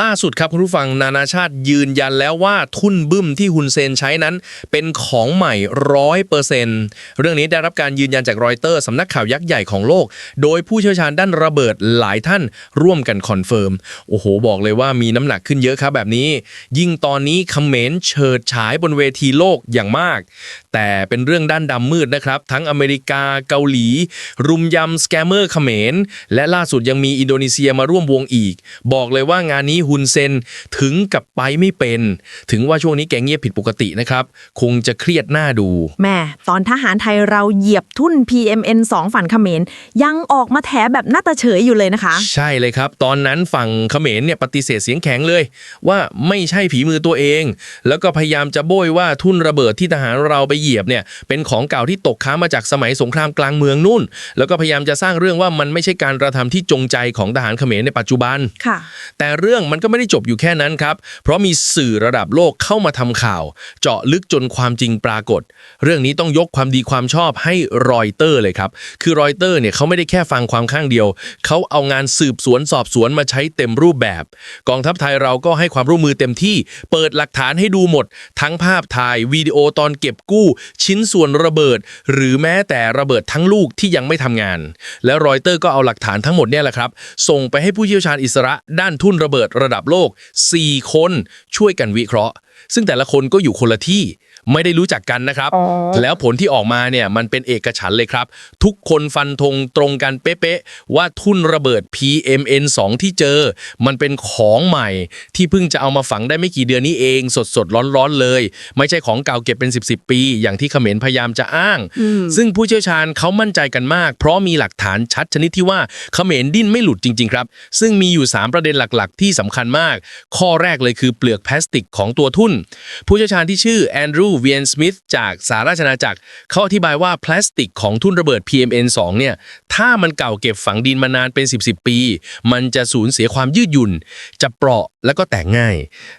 ล่าสุดครับคุณผู้ฟังนานาชาติยืนยันแล้วว่าทุนบึ้มที่ฮุนเซนใช้นั้น เป็นของใหม่ร้อยเปอร์เซนเรื่องนี้ได้รับการยืนยันจากรอยเตอร์สำนักข่าวยักษ์ใหญ่ของโลก โดยผู้เชี่ยวชาญด้านระเบิดหลายท่านร่วมกันคอนเฟิร์ม โอ้โห บอกเลยว่ามีน้ำหนักขึ้นเยอะครับแบบนี้ ยิ่งตอนนี้เขมรเฉิดฉายบนเวทีโลกอย่างมาก แต่เป็นเรื่องด้านดำมืดนะครับทั้งอเมริกาเกาหลี รุมยำสแกมเมอร์เขมรและล่าสุดยังมีอินโดนีเซียมาร่วมวงอีก บอกเลยว่างานนี้ฮุนเซนถึงกับไปไม่เป็น ถึงว่าช่วงนี้แกเงียบผิดปกตินะครับ คงจะเครียดหน้าดูแม่ตอนทหารไทยเราเหยียบทุ่น PMN 2 ฝั่งเขมรยังออกมาแถแบบหน้าตาเฉยอยู่เลยนะคะ ใช่เลยครับ ตอนนั้นฝั่งเขมรเนี่ยปฏิเสธเสียงแข็งเลย ว่าไม่ใช่ผีมือตัวเอง แล้วก็พยายามจะโบยว่าทุ่นระเบิดที่ทหารเราไปเหยียบเนี่ยเป็นของเก่าที่ตกค้างมาจากสมัยสงครามกลางเมืองนู่น แล้วก็พยายามจะสร้างเรื่องว่ามันไม่ใช่การกระทำที่จงใจของทหารเขมรในปัจจุบันค่ะ แต่เรื่องมันก็ไม่ได้จบอยู่แค่นั้นครับ เพราะมีสื่อระดับโลกเข้ามาทำข่าว เจาะลึกจนความจริงปรากฏ เรื่องนี้ต้องยกความดีความชอบให้รอยเตอร์เลยครับ คือรอยเตอร์เนี่ยเขาไม่ได้แค่ฟังความข้างเดียว เขาเอางานสืบสวนสอบสวนมาใช้เต็มรูปแบบ กองทัพไทยเราก็ให้ความร่วมมือเต็มที่ เปิดหลักฐานให้ดูหมด ทั้งภาพถ่ายวิดีโอตอนเก็บกู้ ชิ้นส่วนระเบิด หรือแม้แต่ระเบิดทั้งลูกที่ยังไม่ทำงาน แล้วรอยเตอร์ก็เอาหลักฐานทั้งหมดเนี่ยแหละครับส่งไปให้ผู้เชี่ยวชาญอิสระด้านทุ่นระเบิดระดับโลก 4 คนช่วยกันวิเคราะห์ ซึ่งแต่ละคนก็อยู่คนละที่ไม่ได้รู้จักกันนะครับ แล้วผลที่ออกมาเนี่ยมันเป็นเอกฉันท์เลยครับ ทุกคนฟันธงตรงกันเป๊ะๆว่าทุ่นระเบิด PMN 2 ที่เจอ มันเป็นของใหม่ที่เพิ่งจะเอามาฝังได้ไม่กี่เดือนนี้เอง สดๆร้อนๆเลย ไม่ใช่ของเก่าเก็บเป็น 10บสปี อย่างที่เขมรพยายามจะอ้าง ซึ่งผู้เชี่ยวชาญเขามั่นใจกันมาก เพราะมีหลักฐานชัดชนิดที่ว่าเขมรดิ้นไม่หลุดจริง ๆ ครับ ซึ่งมีอยู่ 3 ประเด็นหลักๆ ที่สำคัญมาก ข้อแรกเลยคือเปลือกพลาสติกของตัวทุ่นผู้เชี่ยวชาญที่ชื่อแอนดรูว์เวียนสมิธจากสหราชอาณาจักรเขาอธิบายว่าพลาสติกของทุ่นระเบิด PMN 2 เนี่ย ถ้ามันเก่าเก็บฝังดินมานานเป็น 10 10 ปี มันจะสูญเสียความยืดหยุ่น จะเปราะแล้วก็แตกง่าย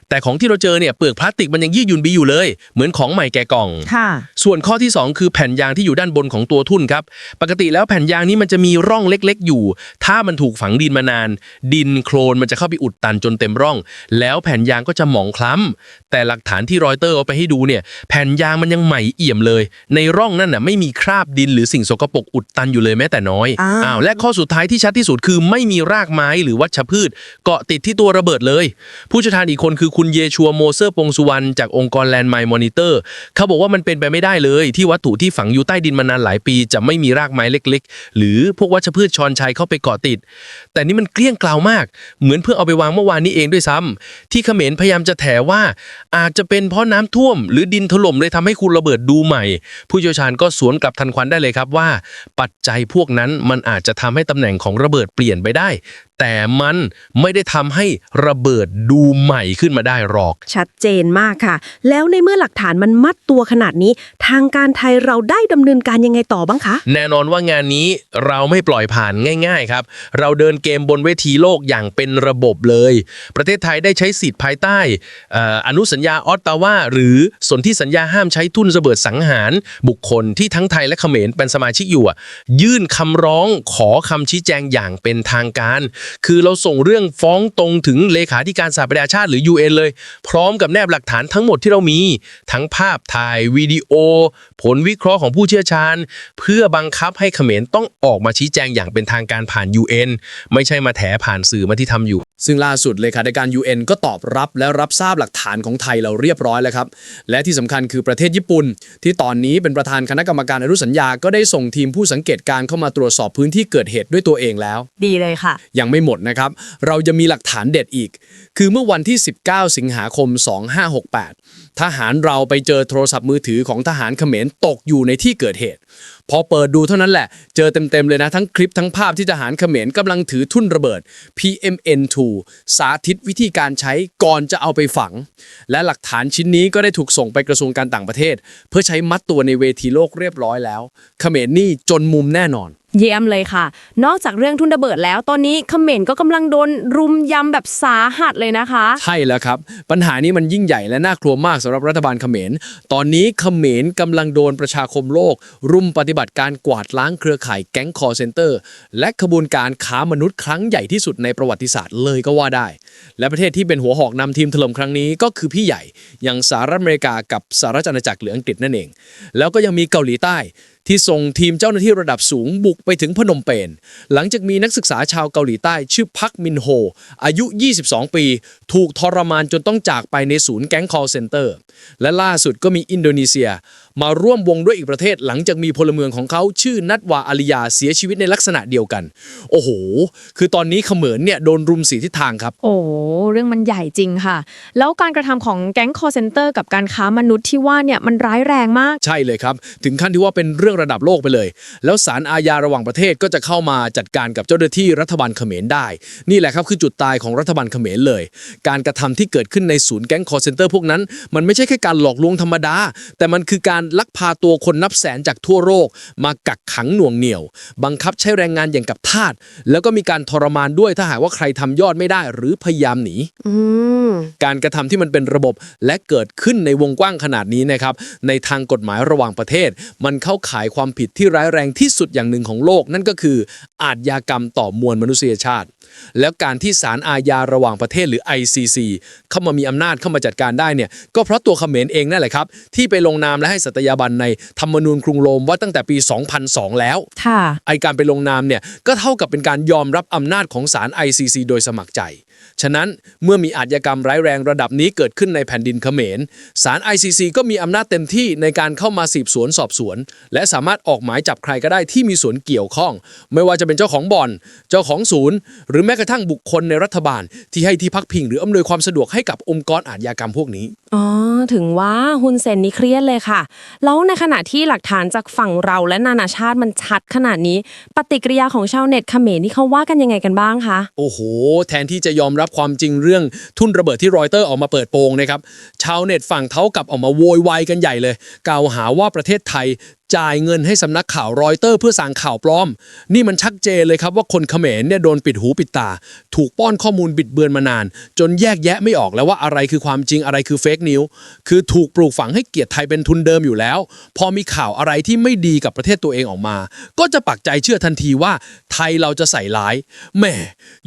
แต่ของที่เราเจอเนี่ยเปลือกพลาสติกมันยังยืดหยุ่นดีอยู่เลย เหมือนของใหม่แกะกล่องค่ะส่วนข้อที่ 2 คือแผ่นยางที่อยู่ด้านบนของตัวทุ่นครับปกติแล้วแผ่นยางนี้มันจะมีร่องเล็ก ๆ อยู่ ถ้ามันถูกฝังดินมานาน ดินโคลนมันจะเข้าไปอุดตันจนเต็มร่อง แล้วแผ่นยางก็จะหมองคล้ำแต่หลักฐานที่รอยเตอร์เอาไปให้ดูเนี่ยแผ่นยางมันยังใหม่เอี่ยมเลย ในร่องนั่นน่ะไม่มีคราบดินหรือสิ่งสกปรกอุดตันอยู่เลยแม้แต่น้อยอ้าววและข้อสุดท้ายที่ชัดที่สุดคือไม่มีรากไม้หรือวัชพืช เกาะติดที่ตัวระเบิดเลย ผู้เชี่ยวชาญอีกคนคือคุณเยชัวโมเซอร์ปงสุวรรณจากองค์กรแลนด์ไมมอนิเตอร์เขาบอกว่ามันเป็นไปไม่ได้เลย ที่วัตถุที่ฝังอยู่ใต้ดินมานานหลายปี จะไม่มีรากไม้เล็ก ๆ หรือพวกวัชพืชชอนชัยเข้าไปเกาะติด แต่นี่มันเกลี้ยงกล่าวมาก เหมือนเพิ่งเอาไปวางเมื่อวานนี้เองด้วยซ้ำที่เขมรพยายามจะแถว่าอาจจะเป็นเพราะน้ำท่วม หรือดินถล่มเลยทำให้คุณระเบิดดูใหม่ ผู้เชี่ยวชาญก็สวนกลับทันควันได้เลยครับว่า ปัจจัยพวกนั้นมันอาจจะทำให้ตำแหน่งของระเบิดเปลี่ยนไปได้ แต่มันไม่ได้ทำให้ระเบิดดูใหม่ขึ้นมาได้หรอก ชัดเจนมากค่ะ แล้วในเมื่อหลักฐานมันมัดตัวขนาดนี้ ทางการไทยเราได้ดำเนินการยังไงต่อบ้างคะ แน่นอนว่างานนี้เราไม่ปล่อยผ่านง่ายๆครับ เราเดินเกมบนเวทีโลกอย่างเป็นระบบเลย ประเทศไทยได้ใช้สิทธิ์ภายใต้เอ่ออนุสัญญาออตตาวาหรือสนธิสัญญาห้ามใช้ทุนระเบิดสังหาร บุคคลที่ทั้งไทยและเขมรเป็นสมาชิกอยู่อะยื่นคำร้องขอคำชี้แจงอย่างเป็นทางการคือเราส่งเรื่องฟ้องตรงถึงเลขาธิการสหประชาชาติหรือ UN เลย พร้อมกับแนบหลักฐานทั้งหมดที่เรามี ทั้งภาพถ่ายวิดีโอ ผลวิเคราะห์ของผู้เชี่ยวชาญ เพื่อบังคับให้เขมรต้องออกมาชี้แจงอย่างเป็นทางการผ่าน UN ไม่ใช่มาแถผ่านสื่อมาที่ทำอยู่ ซึ่งล่าสุดเลขาธิการ UN ก็ตอบรับและรับทราบหลักฐานของไทยเราเรียบร้อยแล้วครับ และที่สำคัญคือประเทศญี่ปุ่น ที่ตอนนี้เป็นประธานคณะกรรมการอนุสัญญาก็ได้ส่งทีมผู้สังเกตการณ์เข้ามาตรวจสอบพื้นที่เกิดเหตุด้วยตัวเองแล้ว ดีเลยค่ะ ยังไม่หมดนะครับ เราจะมีหลักฐานเด็ดอีก คือเมื่อวันที่ 19 สิงหาคม 2568 ทหารเราไปเจอโทรศัพท์มือถือของทหารเขมรตกอยู่ในที่เกิดเหตุ พอเปิดดูเท่านั้นแหละ เจอเต็มๆเลยนะ ทั้งคลิปทั้งภาพที่ทหารเขมรกำลังถือทุ่นระเบิด PMN2 สาธิตวิธีการใช้ก่อนจะเอาไปฝัง และหลักฐานชิ้นนี้ก็ได้ถูกส่งไปกระทรวงการต่างประเทศ เพื่อใช้มัดตัวในเวทีโลกเรียบร้อยแล้ว เขมรนี่จนมุมแน่นอน เยี่ยมเลยค่ะ นอกจากเรื่องทุนระเบิดแล้ว ตอนนี้เขมรก็กำลังโดนรุมยำแบบสาหัสเลยนะคะ ใช่แล้วครับ ปัญหานี้มันยิ่งใหญ่และน่ากลัวมากสำหรับรัฐบาลเขมร ตอนนี้เขมรกำลังโดนประชาคมโลก รุมปฏิบัติการกวาดล้างเครือข่ายแก๊งคอร์เซนเตอร์ และขบวนการค้ามนุษย์ครั้งใหญ่ที่สุดในประวัติศาสตร์เลยก็ว่าได้ และประเทศที่เป็นหัวหอกนำทีมถล่มครั้งนี้ก็คือพี่ใหญ่อย่างสหรัฐอเมริกากับสหรัฐอาณาจักรหรืออังกฤษนั่นเอง แล้วก็ยังมีเกาหลีใต้ ที่ส่งทีมเจ้าหน้าที่ระดับสูงบุกไปถึงพนมเปญหลังจากมีนักศึกษาชาวเกาหลีใต้ชื่อพักมินโฮ อายุ 22 ปี ถูกทรมานจนต้องจากไปในศูนย์แก๊งคอลเซ็นเตอร์ และล่าสุดก็มีอินโดนีเซีย มาร่วมวงด้วยอีกประเทศหลังจากมีพลเมืองของเขาชื่อนัดวาอาลิยาเสียชีวิตในลักษณะเดียวกัน โอ้โห คือตอนนี้เขมรเนี่ยโดนรุมสีทิศทางครับ โอ้เรื่องมันใหญ่จริงค่ะ แล้วการกระทำของแก๊งคอร์เซนเตอร์กับการค้ามนุษย์ที่ว่าเนี่ยมันร้ายแรงมาก ใช่เลยครับ ถึงขั้นที่ว่าเป็นเรื่องระดับโลกไปเลย แล้วศาลอาญาระหว่างประเทศก็จะเข้ามาจัดการกับเจ้าหน้าที่รัฐบาลเขมรได้ นี่แหละครับคือจุดตายของรัฐบาลเขมรเลย การกระทำที่เกิดขึ้นในศูนย์แก๊งคอร์เซนเตอร์พวกนั้น มันไม่ใช่แค่การหลอกลวงธรรมดา แต่มันคือการลักพาตัวคนนับแสนจากทั่วโลกมากักขังหน่วงเหนี่ยว บังคับใช้แรงงานอย่างกับทาสแล้วก็มีการทรมานด้วยถ้าหากว่าใครทำยอดไม่ได้หรือพยายามหนีอืมการกระทำที่มันเป็นระบบและเกิดขึ้นในวงกว้างขนาดนี้นะครับ ในทางกฎหมายระหว่างประเทศ มันเข้าข่ายความผิดที่ร้ายแรงที่สุดอย่างหนึ่งของโลก นั่นก็คือ อาชญากรรมต่อมวลมนุษยชาติ แล้วการที่ศาลอาญาระหว่างประเทศหรือ ICC เข้ามามีอำนาจเข้ามาจัดการได้เนี่ยก็เพราะตัวเขมรเองนั่นแหละครับที่ไปลงนามและให้สัตยาบันในธรรมนูญกรุงโรมว่าตั้งแต่ปี 2002 แล้วค่ะไอการไปลงนามเนี่ยก็เท่ากับเป็นการยอมรับอำนาจของศาล ICC โดยสมัครใจ ฉะนั้นเมื่อมีอาชญากรรมร้ายแรงระดับนี้เกิดขึ้นในแผ่นดินเขมรศาล ICC ก็มีอำนาจเต็มที่ในการเข้ามาสืบสวนสอบสวน และสามารถออกหมายจับใครก็ได้ที่มีส่วนเกี่ยวข้อง ไม่ว่าจะเป็นเจ้าของบ่อน เจ้าของศูนย์ หรือแม้กระทั่งบุคคลในรัฐบาล ที่ให้ที่พักพิงหรืออำนวยความสะดวกให้กับองค์กรอาชญากรรมพวกนี้อ๋อถึงว่าฮุนเซนนี่เครียดเลยค่ะ แล้วในขณะที่หลักฐานจากฝั่งเราและนานาชาติมันชัดขนาดนี้ ปฏิกิริยาของชาวเน็ตเขมรนี่เขาว่ากันยังไงกันบ้างคะโอ้โห แทนที่จะยอมรับความจริงเรื่องทุ่นระเบิดที่รอยเตอร์ออกมาเปิดโปงนะครับชาวเน็ตฝั่งเท้ากับออกมาโวยวายกันใหญ่เลยกล่าวหาว่าประเทศไทย จ่ายเงินให้สำนักข่าวรอยเตอร์เพื่อสั่งข่าวปลอม นี่มันชัดเจนเลยครับว่าคนเขมรเนี่ยโดนปิดหูปิดตา ถูกป้อนข้อมูลบิดเบือนมานาน จนแยกแยะไม่ออกแล้วว่าอะไรคือความจริงอะไรคือเฟกนิวคือถูกปลูกฝังให้เกียรติไทยเป็นทุนเดิมอยู่แล้ว พอมีข่าวอะไรที่ไม่ดีกับประเทศตัวเองออกมา ก็จะปักใจเชื่อทันทีว่าไทยเราจะใส่ร้ายแหม่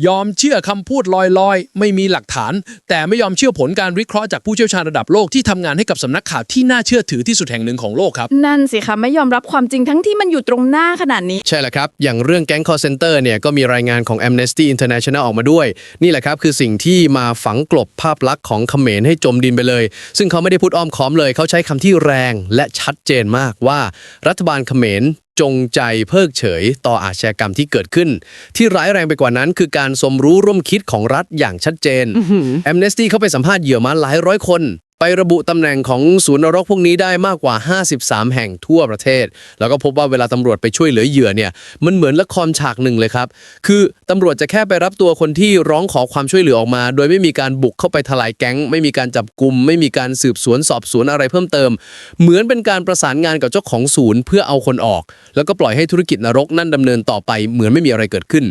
ยอมเชื่อคำพูดลอยๆ ไม่มีหลักฐาน แต่ไม่ยอมเชื่อผลการวิเคราะห์จากผู้เชี่ยวชาญระดับโลกที่ทำงานให้กับสำนักข่าวที่น่าเชื่อถือที่สุดแห่งหนึ่งของโลกครับ นั่นสิคะไม่ยอมรับความจริงทั้งที่มันอยู่ตรงหน้าขนาดนี้ ใช่แล้วครับ อย่างเรื่องแก๊ง call center เนี่ยก็มีรายงานของ Amnesty International ออกมาด้วย นี่แหละครับคือสิ่งที่มาฝังกลบภาพลักษณ์ของเขมรให้จมดินไปเลย ซึ่งเขาไม่ได้พูดอ้อมค้อมเลย เขาใช้คำที่แรงและชัดเจนมากว่า รัฐบาลเขมรจงใจเพิกเฉยต่ออาชญากรรมที่เกิดขึ้น ที่ร้ายแรงไปกว่านั้น คือการสมรู้ร่วมคิดของรัฐอย่างชัดเจน Amnesty เข้าไปสัมภาษณ์เหยื่อมาหลายร้อยคน ไประบุตำแหน่งของศูนย์นรกพวกนี้ได้มากกว่า 53 แห่งทั่วประเทศ แล้วก็พบว่าเวลาตำรวจไปช่วยเหลือเหยื่อเนี่ยมันเหมือนละครฉากหนึ่งเลยครับ คือตำรวจจะแค่ไปรับตัวคนที่ร้องขอความช่วยเหลือออกมา โดยไม่มีการบุกเข้าไปทลายแก๊ง ไม่มีการจับกลุ่มไม่มีการสืบสวนสอบสวนอะไรเพิ่มเติม เหมือนเป็นการประสานงานกับเจ้าของศูนย์เพื่อเอาคนออก แล้วก็ปล่อยให้ธุรกิจนรกนั่นดำเนินต่อไปเหมือนไม่มีอะไรเกิดขึ้น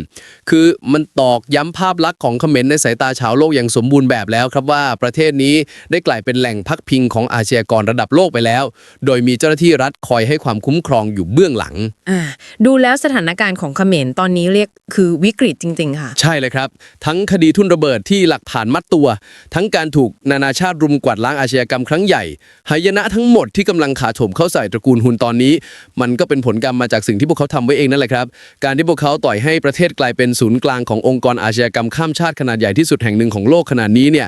คือมันตอกย้ำภาพลักษณ์ของเขมรในสายตาชาวโลกอย่างสมบูรณ์แบบแล้วครับว่าประเทศนี้ได้กลายเป็นแหล่งพักพิงของอาชญากรระดับโลกไปแล้ว โดยมีเจ้าหน้าที่รัฐคอยให้ความคุ้มครองอยู่เบื้องหลัง อ่าดูแล้วสถานการณ์ของเขมรตอนนี้เรียกคือวิกฤตจริง ๆ ค่ะ ใช่เลยครับ ทั้งคดีทุ่นระเบิดที่หลักฐานมัดตัว ทั้งการถูกนานาชาติรุมกวาดล้างอาชญากรรมครั้งใหญ่หายนะทั้งหมดที่กำลังขาโถมเข้าใส่ตระกูลฮุนตอนนี้ มันก็เป็นผลกรรมมาจากสิ่งที่พวกเขาทำไว้เองนั่นแหละครับ การที่พวกเขาต่อยให้ประเทศกลายเป็นศูนย์กลางขององค์กรอาชญากรรมข้ามชาติขนาดใหญ่ที่สุดแห่งหนึ่งของโลกขนาดนี้เนี่ย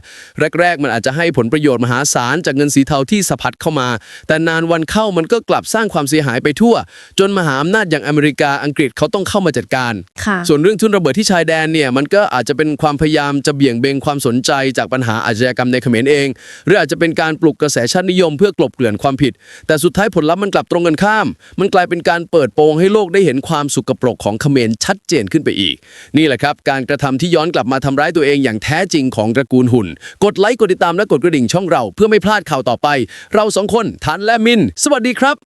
แรกๆ มันอาจจะให้ผลประโยชน์มหาศาลจากเงินสีเทาที่สะพัดเข้ามา แต่นานวันเข้ามันก็กลับสร้างความเสียหายไปทั่ว จนมหาอำนาจอย่างอเมริกาอังกฤษเขาต้องเข้ามาจัดการ ค่ะ ส่วนเรื่องทุนระเบิดที่ชายแดนเนี่ยมันก็อาจจะเป็นความพยายามจะเบี่ยงเบนความสนใจจากปัญหาอาชญากรรมในเขมรเอง หรืออาจจะเป็นการปลุกกระแสชาตินิยมเพื่อกลบเกลื่อนความผิด แต่สุดท้ายผลลัพธ์มันกลับตรงกันข้าม มันกลายเป็นการเปิดโปงให้โลกได้เห็นความสุกปรกของเขมรชัดเจนขึ้นไปอีก นี่แหละครับการกระทำที่ย้อนกลับมาทำร้ายตัวเองอย่างแท้จริงของตระกูลหุ่น กดไลค์กดติดตามและกดกระดิ่งช่องเราเพื่อไม่พลาดข่าวต่อไป เราสองคนทันและมิน สวัสดีครับ